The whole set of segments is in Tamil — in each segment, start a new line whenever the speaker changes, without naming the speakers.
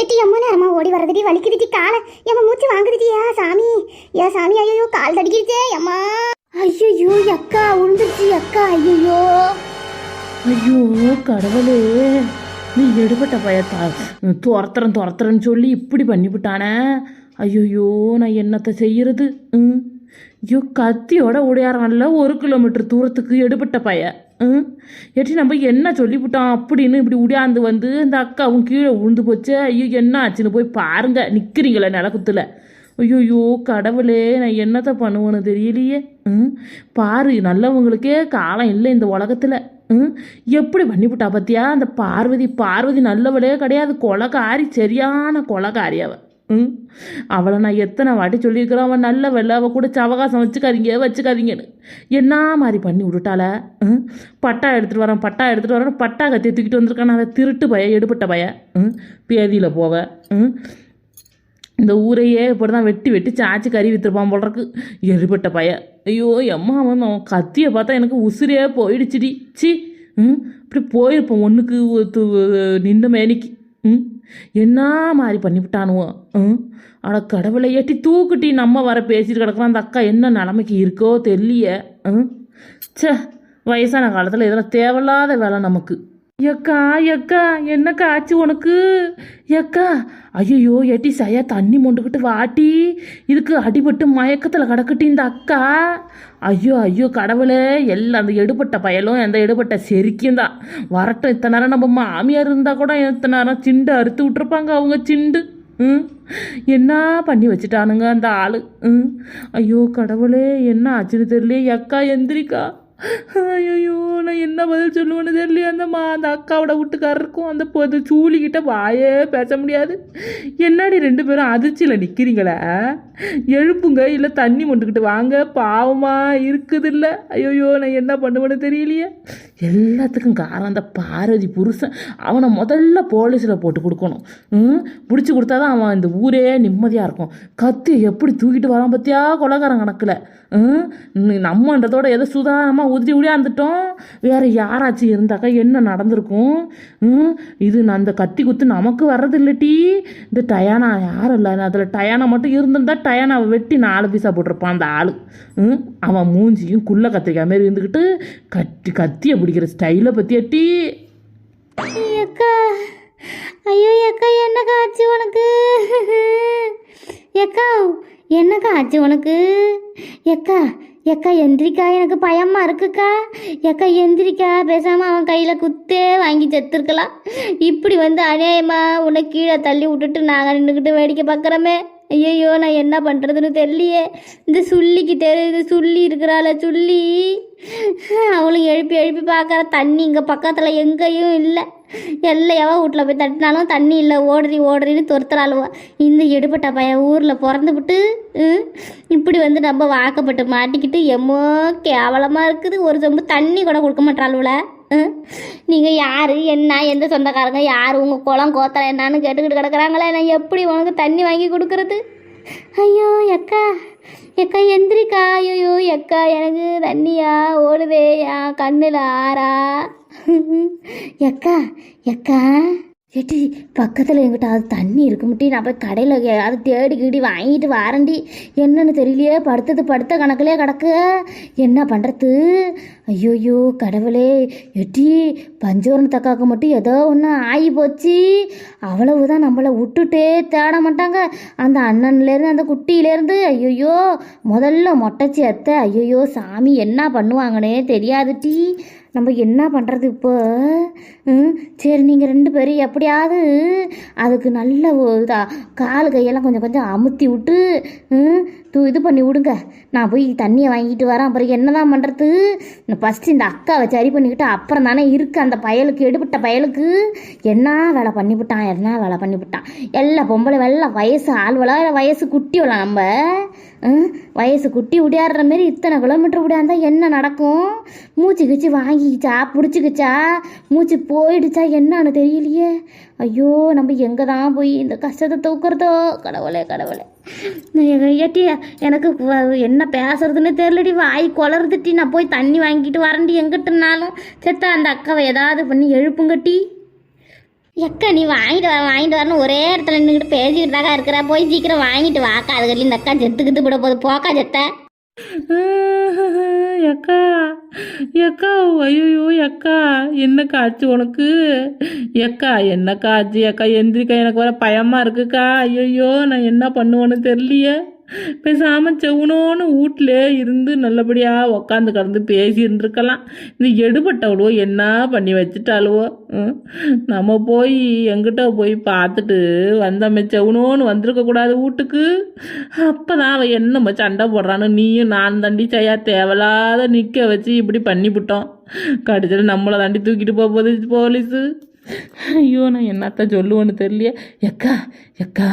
எட்டி அம்மா நேரமா ஓடி வரதுடி வலிக்குதுடி காலை. எம்மா மூச்சு வாங்குதுடியா சாமி? ஏ சாமி ஐயோ கால் தடிக்கிடுச்சே அம்மா ஐயோ அக்கா உழுந்துருச்சு அக்கா ஐயோ
ஐயோ கடவுளே. நீ எடுபட்ட பயத்தா துரத்துறேன் துரத்துறேன்னு சொல்லி இப்படி பண்ணிவிட்டானே. ஐயோ நான் என்னத்தை செய்யறது? ம்? ஐயோ கத்தியோட உடையாரம்ல ஒரு கிலோமீட்டர் தூரத்துக்கு எடுபட்ட பைய ம்? எட்டி நம்ம என்ன சொல்லிவிட்டோம் அப்படின்னு இப்படி உடையாந்து வந்து இந்த அக்காவும் கீழே உழுந்து போச்சே. ஐயோ என்ன ஆச்சுன்னு போய் பாருங்க. நிற்கிறீங்களே நிலக்குத்துல. ஐயோயோ கடவுளே நான் என்னத்தை பண்ணுவேன்னு தெரியலையே. ம்? பாரு நல்லவங்களுக்கே காலம் இல்லை இந்த உலகத்தில். ம்? எப்படி பண்ணிவிட்டா பார்த்தியா அந்த பார்வதி பார்வதி நல்லவளே கிடையாது. கொலகாரி சரியான கொலகாரி அவன் ம்? அவளை நான் எத்தனை வாட்டி சொல்லியிருக்கிறேன் அவன் நல்ல அவள் கூட சவகாசம் வச்சுக்காதீங்க வச்சுக்காதீங்கன்னு. என்ன மாதிரி பண்ணி விட்டுட்டால ம்? பட்டா எடுத்துகிட்டு வரேன் பட்டா எடுத்துகிட்டு வரேன் பட்டா கத்தி தூக்கிட்டு வந்திருக்கான அதை திருட்டு பய எடுபட்ட பய. ம்? பேதியில் போவ. ம்? இந்த ஊரையே இப்படி தான் வெட்டி வெட்டி சாச்சி கறி விற்றுருப்பான் போல இருக்கு. எரிபட்ட பய. ஐயோ எம்மா அவன் அவன் கத்தியை பார்த்தா எனக்கு உசிரியே போயிடுச்சுடி. சி ம்? இப்படி போயிருப்போம் ஒன்றுக்கு நின்று மேனிக்கு ம்? என்ன மாதிரி பண்ணிவிட்டானுவோ? ம்? ஆனால் கடவுளை ஏட்டி தூக்குட்டி நம்ம வர பேசிட்டு கிடக்குறோம் அந்த அக்கா என்ன நிலமைக்கு இருக்கோ தெரியலையே. ம்? சே வயசான காலத்தில் இதெல்லாம் தேவையில்லாத வேலை நமக்கு. எக்கா எக்கா என்னக்கா ஆச்சு உனக்கு? எக்கா ஐயோ எட்டி சையா தண்ணி மொண்டுக்கிட்டு வாட்டி இதுக்கு அடிபட்டு மயக்கத்தில் கிடக்கட்டி இந்த அக்கா. ஐயோ ஐயோ கடவுளே எல்லாம் அந்த எடுபட்ட பயலும் அந்த எடுபட்ட செரிக்கும் தான். வரட்டும் இத்தனை நேரம் நம்ம மாமியார் இருந்தால் கூட இத்தனை நேரம் சிண்டு அறுத்து விட்டுருப்பாங்க அவங்க சிண்டு. ம்? என்ன பண்ணி வச்சுட்டானுங்க அந்த ஆள்? ம்? ஐயோ கடவுளே என்ன ஆச்சுன்னு தெரியலையே அக்கா எந்திரிக்கா. ஐயோ நான் என்ன பதில் சொல்லுவேன்னு தெரியலையே. அந்த மா அந்த அக்காவோட வீட்டுக்காரருக்கும் அந்த பொது சூழிக்கிட்ட வாயே பேச முடியாது. என்னடி ரெண்டு பேரும் அதிர்ச்சியில் நிற்கிறீங்களே எழுப்புங்க இல்லை தண்ணி மொண்டுக்கிட்டு வாங்க. பாவமாக இருக்குது இல்லை ஐயோ நான் என்ன பண்ணுவேன்னு தெரியலையே. எல்லாத்துக்கும் காரணம் அந்த பார்வதி புருஷன். அவனை முதல்ல போலீஸில் போட்டு கொடுக்கணும். ம் பிடிச்சி கொடுத்தா தான் அவன் இந்த ஊரே நிம்மதியாக இருக்கும். கத்தி எப்படி தூக்கிட்டு வரான் பார்த்தியா கொலகாரம் கணக்கில். ம் நம்மன்றதோட எதை சுதாரணமாக உதிரி உடையாந்துட்டோம் வேறு யாராச்சும் இருந்தாக்கா என்ன நடந்திருக்கும்? இது நான் அந்த கத்தி குத்து நமக்கு வர்றது இல்லட்டி இந்த டயானா யாரும் இல்லை. அதில் டயானா மட்டும் இருந்திருந்தா டயானாவை வெட்டி நாலு பீசா போட்டிருப்பான் அந்த ஆள். ம்? அவன் மூஞ்சியும் குள்ள கத்திரிக்காய் மாரி இருந்துக்கிட்டு கட்டி கத்தியை பிடிக்கிற ஸ்டைலை பற்றி எட்டி
அக்கா. ஐயோ அக்கா என்னக்கா ஆச்சு உனக்கு? எக்கா என்னக்கா ஆச்சு உனக்கு? எக்கா எக்கா எந்திரிக்கா எனக்கு பயமா இருக்குக்கா. எக்கா எந்திரிக்கா பேசாம அவன் கையில குத்தே வாங்கி செத்துருக்கலாம். இப்படி வந்து அநியாயமா உன்னை கீழே தள்ளி விட்டுட்டு நாங்கள் நின்றுக்கிட்டு வேடிக்கை பார்க்குறோமே. ஐயையோ நான் என்ன பண்ணுறதுன்னு தெரியலையே. இந்த சுள்ளிக்கு தெரியுது சுள்ளி இருக்கிறாள சுள்ளி. அவளும் எழுப்பி எழுப்பி பார்க்குற தண்ணி இங்கே பக்கத்தில் எங்கேயும் இல்லை. எல்லாம் எவ வீட்டில் போய் தட்டினாலும் தண்ணி இல்லை. ஓடுறி ஓடுறின்னு துரத்துறாளுவா. இந்த எடுபட்ட பையன் ஊரில் பிறந்துவிட்டு இப்படி வந்து நம்ம வாக்கப்பட்டு மாட்டிக்கிட்டு எம்மோ கேவலமாக இருக்குது. ஒரு சொம்பு தண்ணி கூட கொடுக்க மாட்டாளுவல நீங்கள் யார்? என்ன? எந்த சொந்தக்காரங்க? யார்? உங்கள் குளம் கோத்தலை என்னான்னு கேட்டுக்கிட்டு கிடக்குறாங்களே? நான் எப்படி உனக்கு தண்ணி வாங்கி கொடுக்கறது? ஐயோ எக்கா. எக்கா எந்திரிக்கா. ஐயோ எக்கா. எனக்கு தண்ணியா? ஓடுதே என் கண்ணில் ஆறா? எக்கா எக்கா. ஏட்டி பக்கத்தில் எங்கிட்ட அது தண்ணி இருக்கு முட்டி நான் போய் கடையில் அது தேடி கீடி வாங்கிட்டு வாரண்டி என்னன்னு தெரியலையே படுத்தது படுத்த கணக்கிலே கிடக்கு. என்ன பண்ணுறது ஐயோயோ கடவுளே. எட்டி பஞ்சவரம் தக்காக்கு மட்டும் ஏதோ ஒன்று ஆகி போச்சு. அவ்வளவுதான் நம்மளை விட்டுட்டே தேட மாட்டாங்க. அந்த அண்ணன்லேருந்து அந்த குட்டியிலேருந்து ஐயோயோ முதல்ல மொட்டைச்சி அத்தை ஐயோயோ சாமி என்ன பண்ணுவாங்கன்னே தெரியாது டீ நம்ம என்ன பண்ணுறது இப்போ? ம், சரி நீங்கள் ரெண்டு பேரும் எப்படியாவது அதுக்கு நல்ல ஒரு கால் கையெல்லாம் கொஞ்சம் கொஞ்சம் அமுத்தி விட்டு ம், தூ இது பண்ணி விடுங்க. நான் போய் தண்ணியை வாங்கிட்டு வரேன். அப்புறம் என்னதான் பண்ணுறது ஃபஸ்ட்டு இந்த அக்காவை சரி பண்ணிக்கிட்டு அப்புறம் தானே இருக்குது அந்த பயலுக்கு எடுபட்ட பயலுக்கு. என்ன வேலை பண்ணிவிட்டான்? என்ன வேலை பண்ணிவிட்டான்? எல்லா பொம்பளை வெள்ள வயசு ஆள்வலா இல்லை வயசு குட்டிவளா நம்ம. வயசு குட்டி உடையாடுற மாரி இத்தனை கிலோமீட்டர் உடையாந்தா என்ன நடக்கும்? மூச்சு கிச்சு வாங்கிக்கிச்சா பிடிச்சிக்கிச்சா? மூச்சு போயிடுச்சா? என்னன்னு தெரியலையே. ஐயோ நம்ம எங்கே தான் போய் இந்த கஷ்டத்தை தூக்குறதோ? கடவுளே கடவுளே. ஏட்டி எனக்கு என்ன பேசுறதுன்னு தெரியலடி. வாய் குளறுதுட்டி. நான் போய் தண்ணி வாங்கிட்டு வரேன்டி. எங்கிட்டனாலும் செத்தா அந்த அக்காவை ஏதாவது பண்ணி எழுப்புங்கட்டி. எக்கா நீ வாங்கிட்டு வர வாங்கிட்டு வரணும் ஒரே இடத்துல நின்றுக்கிட்டு பேசிக்கிட்டு தாக்கா இருக்கிற. போய் சீக்கிரம் வாங்கிட்டு வாக்கா. அதுக்கள்ளி இந்த அக்கா செத்துக்கிட்டு விட போகுது. போக்கா செத்த.
எக்கா எக்கா ஐயோ எக்கா என்ன காய்ச்சி உனக்கு? எக்கா என்ன காய்ச்சி எக்கா எந்திரிக்கா எனக்கு வர பயமாக இருக்குக்கா. ஐயோ நான் என்ன பண்ணுவேன்னு தெரியலையே. பேசாமல் செவனோன்னு வீட்டில் இருந்து நல்லபடியாக உக்காந்து கடந்து பேசியிருந்துருக்கலாம். இந்த எடுபட்டவளோ என்ன பண்ணி வச்சுட்டாளுவோ? நம்ம போய் எங்கிட்ட போய் பார்த்துட்டு வந்தோமே செவனோன்னு வந்திருக்கக்கூடாது வீட்டுக்கு. அப்போ தான் அவள் என்னம்மா சண்டை போடுறான்னு நீயும் நான் தண்டி செய்யா தேவையில்லாத நிற்க வச்சு இப்படி பண்ணிவிட்டோம் கடைசியில் நம்மளை தாண்டி தூக்கிட்டு போக போகுது போலீஸு. ஐயோ நான் என்னத்த சொல்லுவேன்னு தெரியலையே. எக்கா எக்கா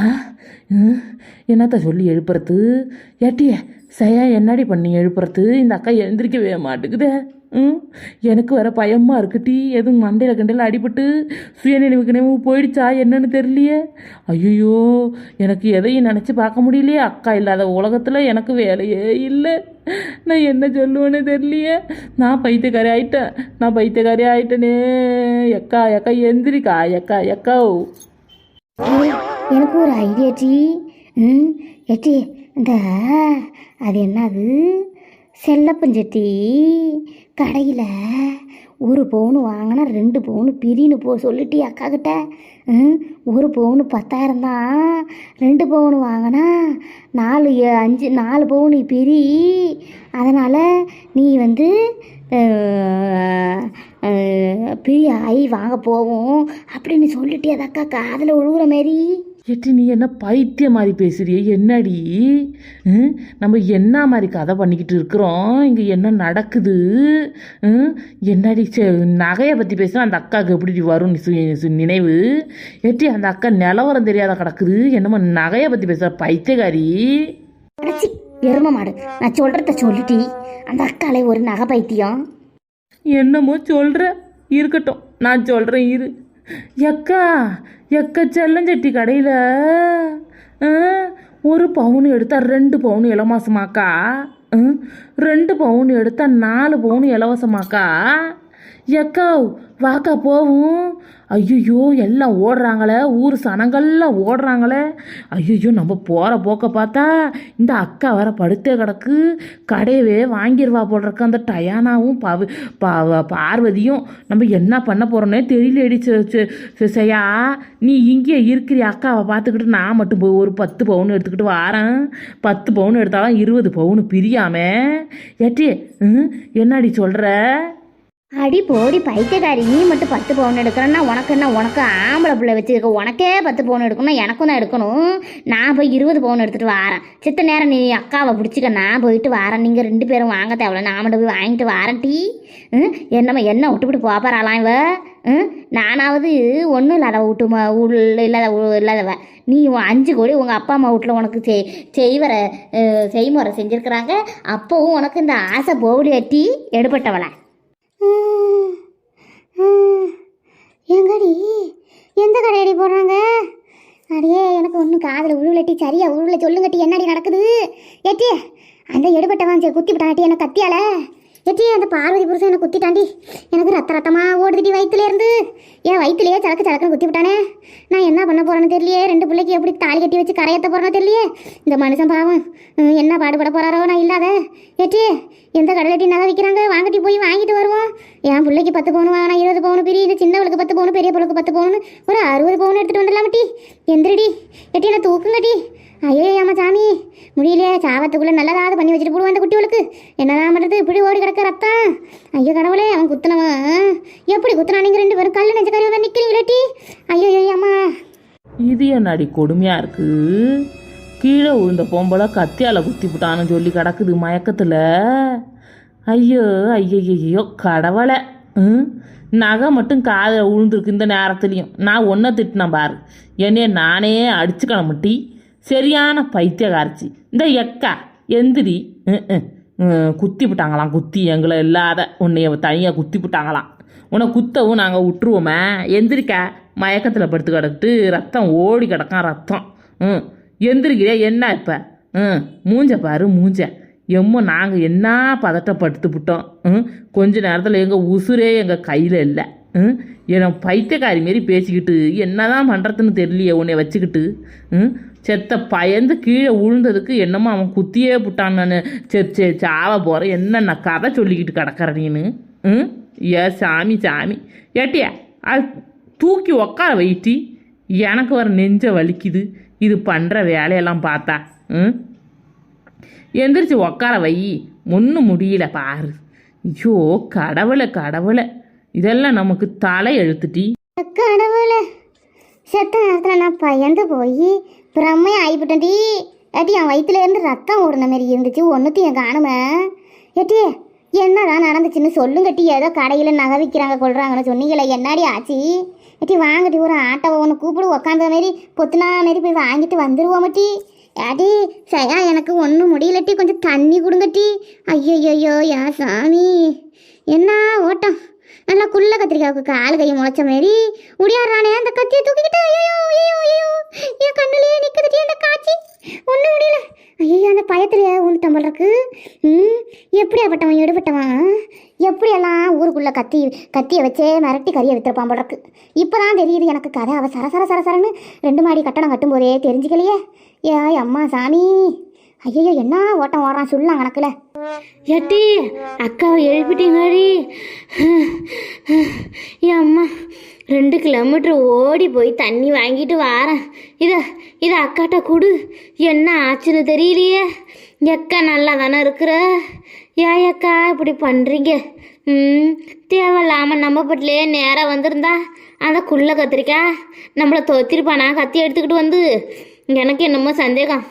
ம், என்னத்த சொல்லி எழுப்புறது? ஏட்டிய சையா என்னடி பண்ணி எழுப்புறது? இந்த அக்கா எழுந்திரிக்கவே மாட்டேங்குதே ம்? எனக்கு வர பயமாக இருக்குட்டி எதுவும் மண்டையில் கண்டையில் அடிபட்டு சுயநினைவுக்கு நினைவு போயிடுச்சா என்னன்னு தெரியலையே. ஐயோ எனக்கு எதையும் நினச்சி பார்க்க முடியலையே. அக்கா இல்லாத உலகத்தில் எனக்கு வேலையே இல்லை. நான் என்ன சொல்லுவேன்னு தெரியலையே. நான் பைத்தியக்காரி ஆயிட்டேன். நான் பைத்தியக்காரி ஆயிட்டேனே. எக்கா எக்கா எந்திரிக்கா எக்கா எக்கா.
எனக்கு ஒரு ஐடியா டி. ம் எட்டி இந்த அது என்னது? செல்லப்பஞ்சட்டி கடையில் ஒரு பவுனு வாங்கினா ரெண்டு பவுனு பிரின்னு போ சொல்லிட்டி அக்கா கிட்ட ம் ஒரு பவுனு பத்தாயிரம் தான். ரெண்டு பவுனு வாங்கினா நாலு அஞ்சு நாலு பவுன் பெரி. அதனால் நீ வந்து பெரிய ஐ வாங்க போவோம் அப்படின்னு சொல்லிட்டே அது அக்கா காதில் விழுகுற மாரி.
எட்டி நீ என்ன பைத்திய மாதிரி பேசுறியே? என்னடி? நம்ம என்ன மாதிரி கதை பண்ணிக்கிட்டு இருக்கிறோம்? இங்கே என்ன நடக்குது? ம்? என்னடி சே நகையை பற்றி பேசுனா அந்த அக்காவுக்கு எப்படி வரும்? நினைவு? எட்டி அந்த அக்கா நிலவரம் தெரியாத கிடக்குது. என்னமோ நகையை பற்றி பேசுகிற பைத்தியக்காரி?
அடச்சி எரும மாடு. நான் சொல்கிறத சொல்லிட்டி அந்த அக்காலே ஒரு நகை பைத்தியம்.
என்னமோ சொல்கிற இருக்கட்டும் நான் சொல்கிறேன் இரு. எக்கா எக்க செட்டி கடையில் ஒரு பவுன் எடுத்தால் ரெண்டு பவுன் இலவசமாக்கா? ம், ரெண்டு பவுன் எடுத்தால் நாலு பவுன் இலவசமாக்கா? எக்கா வாக்கா போவும். ஐயோ எல்லாம் ஓடுறாங்களே ஊர் சனங்கள்லாம் ஓடுறாங்களே. ஐயோ நம்ம போகிற போக்க பார்த்தா இந்த அக்கா வர படுத்தே கிடக்கு. கடையவே வாங்கிடுவா போடுறக்கு அந்த டயானாவும் பவ பார்வதியும் நம்ம என்ன பண்ண போகிறோன்னே தெரியலடி செ- செய்யா நீ இங்கேயே இருக்கிற அக்காவை பார்த்துக்கிட்டு நான் மட்டும் போய் ஒரு பத்து பவுன் எடுத்துக்கிட்டு வாரேன். பத்து பவுன் எடுத்தாலும் இருபது பவுன் பிரியாம. ஏட்டி ம், என்னடி சொல்கிற
அடி போடி பைத்தியக்காரி. நீ மட்டும் பத்து பவுன் எடுக்கிறன்னா உனக்கு என்ன? உனக்கு ஆம்பளை பிள்ளை வச்சுருக்க. உனக்கே பத்து பவுன் எடுக்கணும்னா எனக்கும் தான் எடுக்கணும். நான் போய் இருபது பவுன் எடுத்துகிட்டு வாரேன். சித்த நேரம் நீ அக்காவை பிடிச்சிக்க. நான் போயிட்டு வாரேன். நீங்கள் ரெண்டு பேரும் வாங்க தேவையில்ல. நான் மட்டும் போய் வாங்கிட்டு வாரேன் டீ. என்னம்மா என்ன விட்டுவிட்டு போப்பாராலாம் இவ? நானாவது ஒன்றும் இல்லாத விட்டு உள்ள இல்லாத இல்லாதவ. நீ அஞ்சு கோடி உங்கள் அப்பா அம்மா வீட்டில் உனக்கு செய் செய்வர செய்முறை செஞ்சுருக்குறாங்க. அப்போவும் உனக்கு இந்த ஆசை போகலையா டீ? எடுபட்டவளை. எங்கடி எந்த கடையடி போடுறாங்க? அடியே எனக்கு ஒன்றும் காதில் உருவிலட்டி சரியா உருவில சொல்லுங்கட்டி என்னடி நடக்குது? ஏட்டி அந்த எடுபட்டவன் சரி குத்தி விட்டாட்டி எனக்கு கத்தியால? ஏட்டி அந்த பார்வதி புருஷன் என்னை குத்திட்டாண்டி? எனக்கு ரத்த ரத்தமாக ஓடுதுட்டி வயிற்றுலேருந்து ஏன் வயிற்றுலையே சலக்கு சலக்குன்னு குத்தி விட்டானே? நான் என்ன பண்ண போகிறேன்னு தெரியலையே? ரெண்டு பிள்ளைக்கு எப்படி தாலி கட்டி வச்சு கரையத்த போகிறேன்னு தெரியலையே? இந்த மனுஷன் பாவம். என்ன பாடுபட போகிறாரோ நான் இல்லாத? ஏட்டி எந்த கடையிலட்டி நகை விற்கிறாங்க வாங்கிட்டு போய் வாங்கிட்டு வருவோம். என் பிள்ளைக்கு பத்து பவுன் வாங்கினா இருபது பவுன் பெரிய இந்த சின்னவளுக்கு பத்து பவுன் பெரிய பொருளுக்கு பத்து பவுன் ஒரு அறுபது பவுன் எடுத்துகிட்டு வந்துடலாம் டி? எந்திரடி. எட்டி என்ன தூக்குங்கட்டி ஐயோ ஆமா சாமி. முடியலையே சாவத்துக்குள்ளே நல்லதாவது பண்ணி வச்சுட்டு போடுவோம் அந்த குட்டிகளுக்கு என்னதான் பண்ணுறது இப்படி ஓடி கிடக்க ரத்தம். ஐயோ கடவுளே அவன் குத்துனவன். எப்படி குத்துனா நீங்க ரெண்டு பேரும்? கல்லு நெஞ்ச கறி நிற்கிறீங்களா டி? ஐயோ ஐயோ அம்மா
இது என்னடி கொடுமையாக இருக்குது கீழே விழுந்த பொம்பளை கத்தியால் குத்தி விட்டான்னு சொல்லி கிடக்குது மயக்கத்தில். ஐயோ ஐயோ கடவுளை. ம்? நகை மட்டும் காதில் விழுந்துருக்கு இந்த நேரத்துலையும். நான் ஒன்றை திட்டினேன் பாரு. என்னைய நானே அடிச்சு கிளம்பிட்டி. சரியான பைத்தியக்காரச்சி. இந்த எக்கா எந்திரி. ம், குத்தி விட்டாங்களாம் குத்தி எங்களை இல்லாத உன்னைய தனியாக குத்தி விட்டாங்களாம் உன்னை குத்தவும் நாங்கள் விட்டுருவோமே எந்திரிக்கா மயக்கத்தில் படுத்து கிடக்கிட்டு ரத்தம் ஓடி கிடக்கான் ரத்தம். ம். எந்திரிக்கிறே என்ன இப்போ? ம் மூஞ்ச பாரு மூஞ்ச. எம்மோ நாங்கள் என்ன பதட்டப்படுத்து விட்டோம் ம் கொஞ்ச நேரத்தில் எங்கள் உசுரே எங்கள் கையில் இல்லை. ம் என்னை பைத்தியக்காரி மாரி பேசிக்கிட்டு என்னதான் பண்ணுறதுன்னு தெரியலையே உன்னை வச்சுக்கிட்டு. ம் செத்த பயந்து கீழே விழுந்ததுக்கு என்னமோ அவன் குத்தியே புட்டான் நான். சரி சரி சாவ போகிறேன் என்னென்ன கதை சொல்லிக்கிட்டு கிடக்குற நீனு? ம் ஏ சாமி சாமி. ஏட்டியா அது தூக்கி உக்கார வைட்டி. எனக்கு வர நெஞ்ச வலிக்குது. இது பண்ணுற வேலையெல்லாம் பார்த்தா ம்? எந்திரிச்சு உக்கார வை. ஒன்றும் முடியல பாரு. ஐயோ கடவுளை கடவுளை. இதெல்லாம் நமக்கு தலை எழுத்துட்டி.
கடவுளை செத்த நேரத்தில் நான் பயந்து போய் பிரம்மையை ஆகிவிட்டேன்டி ஏட்டி என் வயிற்றுல இருந்து ரத்தம் ஓடுன மாதிரி இருந்துச்சு. ஒன்றுத்தையும் காணுமே. ஏட்டியே என்னதான் நடந்துச்சுன்னு சொல்லுங்கட்டி ஏதோ கடையில் நகை விற்கிறாங்க கொள்றாங்கன்னு சொன்னீங்களே என்னடி ஆச்சு? ஏட்டி வாங்கட்டி ஒரு ஆட்டோவை ஒன்று கூப்பிடு உக்காந்த மாரி பொத்துனா மாரி போய் வாங்கிட்டு வந்துருவோமட்டி ஏடி சரியா எனக்கு ஒன்றும் முடியலட்டி கொஞ்சம் தண்ணி கொடுங்கட்டி ஐயோ யா சாமி. என்ன ஓட்டம்? நல்லா குள்ள கத்திரிக்காவுக்கு கால் கையை முளைச்ச மாரி உடியாடுறானே அந்த கத்தியை தூக்கிக்கிட்டு ஐயோ ஐயோ ஐயோ என் கண்ணுலயே நிற்குதுட்டி அந்த காட்சி. ஒன்றும் முடியல. ஐயோ அந்த பயத்துல போல இருக்கு. ம் எடுபட்டவன்? எப்படியெல்லாம் ஊருக்குள்ளே கத்தி கத்தியை வச்சே மிரட்டி கறியை வித்துருப்பான் போல இருக்கு. இப்போதான் தெரியுது எனக்கு கதை. அவள் சர சர சரன்னு ரெண்டு மாடி கட்டணம் கட்டும்போதே தெரிஞ்சுக்கலையே. ஏய் அம்மா சாமி. ஐயோ என்ன ஓட்டம் ஓடுறான் சொல்லலாம் கணக்கில். எட்டி அக்காவை எழுப்பிட்டீங்கடி. என் அம்மா ரெண்டு கிலோமீட்டர் ஓடி போய் தண்ணி வாங்கிட்டு வாரேன். இதை இதை அக்காட்ட கொடு. என்ன ஆச்சுன்னு தெரியலையே. எக்கா நல்லா தானே இருக்கிற? ஏன் அக்கா இப்படி பண்ணுறீங்க ம் தேவையில்லாமல் நம்ம பட்டிலேயே நேராக வந்திருந்தா அந்த குள்ள கத்திரிக்காய் நம்மளை தோத்திருப்பானா? கத்தி எடுத்துக்கிட்டு வந்து. எனக்கு என்னமோ சந்தேகம்.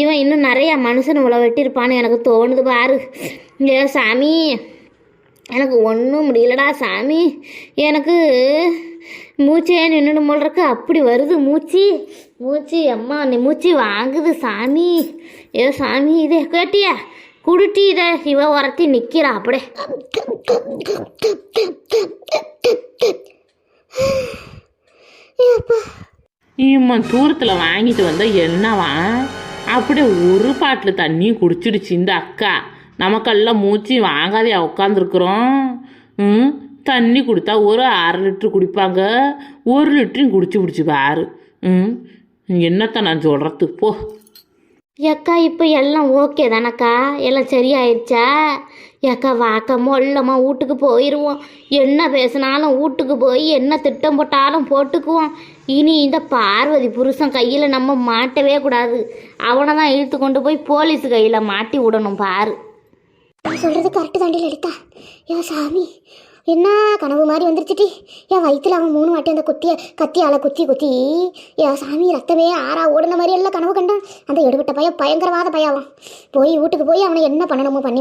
இவன் இன்னும் நிறையா மனுஷன் இவ்வளோ வெட்டியிருப்பான்னு எனக்கு தோணுது பாரு. ஏ சாமி எனக்கு ஒன்றும் முடியலடா சாமி. எனக்கு மூச்சே நின்று போல அப்படி வருது மூச்சு. மூச்சு அம்மா நீ மூச்சு வாங்குது சாமி. ஏ சாமி இதே கேட்டியா? குடுட்டி இதை. இவ உரத்தி நிற்கிறா அப்படியே.
இம்மா தூரத்தில் வாங்கிட்டு வந்தால் என்னவா? அப்படியே ஒரு பாட்டில் தண்ணியும் குடிச்சிடுச்சு இந்த அக்கா. நமக்கெல்லாம் மூச்சு வாங்காதே உட்காந்துருக்குறோம் ம்? தண்ணி கொடுத்தா ஒரு அரை லிட்ரு குடிப்பாங்க. ஒரு லிட்டரையும் குடிச்சு பிடிச்சி பாரு. ம்? என்னத்த நான் சொல்கிறது போ.
ஏக்கா இப்போ எல்லாம் ஓகே தானக்கா? எல்லாம் சரியாயிருச்சா? ஏக்கா வாக்கா மொல்லமா வீட்டுக்கு போயிடுவோம் என்ன பேசினாலும் வீட்டுக்கு போய் என்ன திட்டம் போட்டாலும் போட்டுக்குவோம். இனி இந்த பார்வதி புருஷன் கையில் நம்ம மாட்டவே கூடாது. அவனை தான் இழுத்து கொண்டு போய் போலீஸ் கையில் மாட்டி விடணும் பாரு. சொல்கிறது கரெக்டு தாண்டி லலிதா. யோ சாமி. என்ன கனவு மாதிரி வந்துருச்சுட்டி என் வயிற்றுல அவன் மூணு வாட்டி அந்த குத்திய கத்தியால் குத்தி குத்தி ஏ சாமி ரத்தமே ஆறா ஓடுன மாதிரி எல்லாம் கனவு கண்டான். அந்த எடுபட்ட பையன் பயங்கரவாத பையாவும் போய் வீட்டுக்கு போய் அவனை என்ன பண்ணணுமோ பண்ணி